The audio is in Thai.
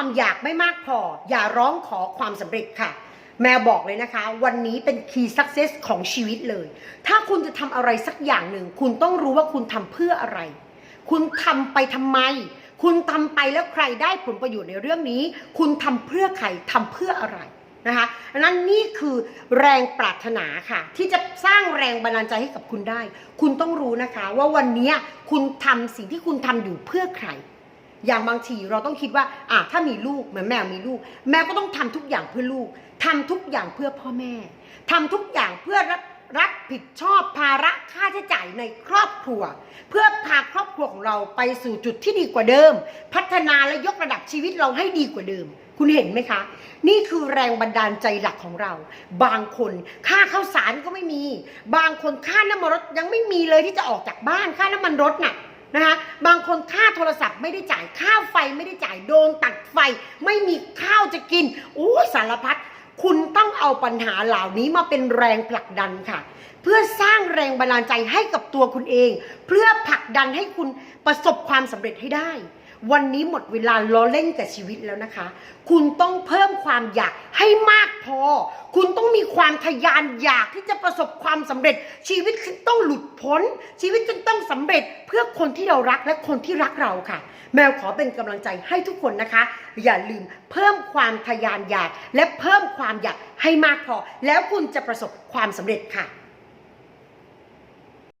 ความอยากไม่มากพอ อย่าร้องขอความสำเร็จค่ะ แมวบอกเลยนะคะ วันนี้เป็น key success ของชีวิตเลย ถ้าคุณจะทำอะไรสักอย่างหนึ่ง คุณต้องรู้ว่าคุณทำเพื่ออะไร คุณทำไปทำไม คุณทำไปแล้วใครได้ผลประโยชน์ในเรื่องนี้ คุณทำเพื่อใครทำเพื่ออะไรนะคะดังนั้นนี่คือแรงปรารถนาค่ะ ที่จะสร้างแรงบันดาลใจให้กับคุณได้ คุณต้องรู้นะคะ ว่าวันนี้คุณทำสิ่งที่คุณทำอยู่เพื่อใคร อย่างบางทีเราต้องคิดว่าอะถ้ามีลูกเหมือนแมวมีลูก แมวก็ต้องทำทุกอย่างเพื่อลูกทำทุกอย่างเพื่อพ่อแม่ทำทุกอย่างเพื่อรับรับผิดชอบภาระค่าใช้จ่ายในครอบครัว เพื่อพาครอบครัวของเราไปสู่จุดที่ดีกว่าเดิม พัฒนาและยกระดับชีวิตเราให้ดีกว่าเดิม คุณเห็นไหมคะ นี่คือแรงบันดาลใจหลักของเรา บางคนค่าข้าวสารก็ไม่มี บางคนค่าน้ำมันรถยังไม่มีเลยที่จะออกจากบ้านค่าน้ำมันรถน่ะ นะคะบางคนค่าโทรศัพท์ไม่ได้จ่ายค่าไฟไม่ได้จ่ายโดนตัดไฟ ไม่มีข้าวจะกินอู้สารพัดคุณต้องเอาปัญหาเหล่านี้มาเป็นแรงผลักดันค่ะ เพื่อสร้างแรงบันดาลใจให้กับตัวคุณเอง เพื่อผลักดันให้คุณประสบความสำเร็จให้ได้ วันนี้หมดเวลาล้อเล่นกับชีวิตแล้วนะคะ คุณต้องเพิ่มความอยากให้มากพอ คุณต้องมีความทะยานอยากที่จะประสบความสำเร็จ ชีวิตคุณต้องหลุดพ้น ชีวิตคุณต้องสำเร็จเพื่อคนที่เรารักและคนที่รักเราค่ะ แมวขอเป็นกำลังใจให้ทุกคนนะคะ อย่าลืมเพิ่มความทะยานอยาก และเพิ่มความอยากให้มากพอ แล้วคุณจะประสบความสำเร็จค่ะ